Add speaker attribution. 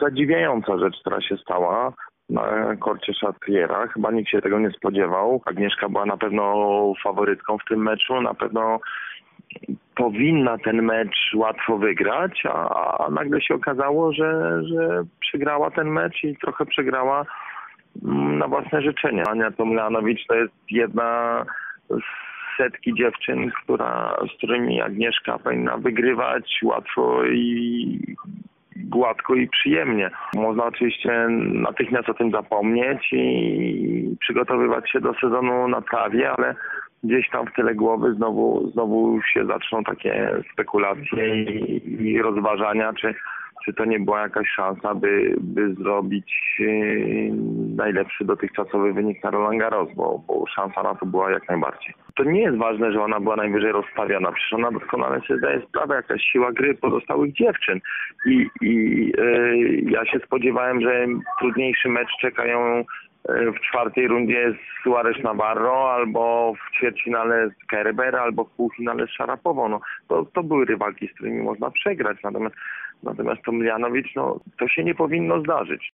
Speaker 1: zadziwiająca rzecz, która się stała na korcie Szatriera. Chyba nikt się tego nie spodziewał. Agnieszka była na pewno faworytką w tym meczu, na pewno powinna ten mecz łatwo wygrać, a, a nagle się okazało, że, że przegrała ten mecz i trochę przegrała mm, na własne życzenie. Ania Tomlanowicz to jest jedna z setki dziewczyn, która, z którymi Agnieszka powinna wygrywać łatwo i gładko i przyjemnie. Można oczywiście natychmiast o tym zapomnieć i przygotowywać się do sezonu na trawie, ale gdzieś tam w tyle głowy znowu, znowu się zaczną takie spekulacje i, i rozważania, czy, czy to nie była jakaś szansa, by, by zrobić yy, najlepszy dotychczasowy wynik na Roland Garros, bo, bo szansa na to była jak najbardziej. To nie jest ważne, że ona była najwyżej rozstawiona, przecież ona doskonale sobie zdaje sprawę, jakaś siła gry pozostałych dziewczyn. I, i yy, ja się spodziewałem, że trudniejszy mecz czekają w czwartej rundzie z Suarez Navarro, albo w ćwierćfinale z Kerber, albo w półfinale z Szarapową. No, to, to były rywalki, z którymi można przegrać. Natomiast, natomiast to Mlianowicz, no, to się nie powinno zdarzyć.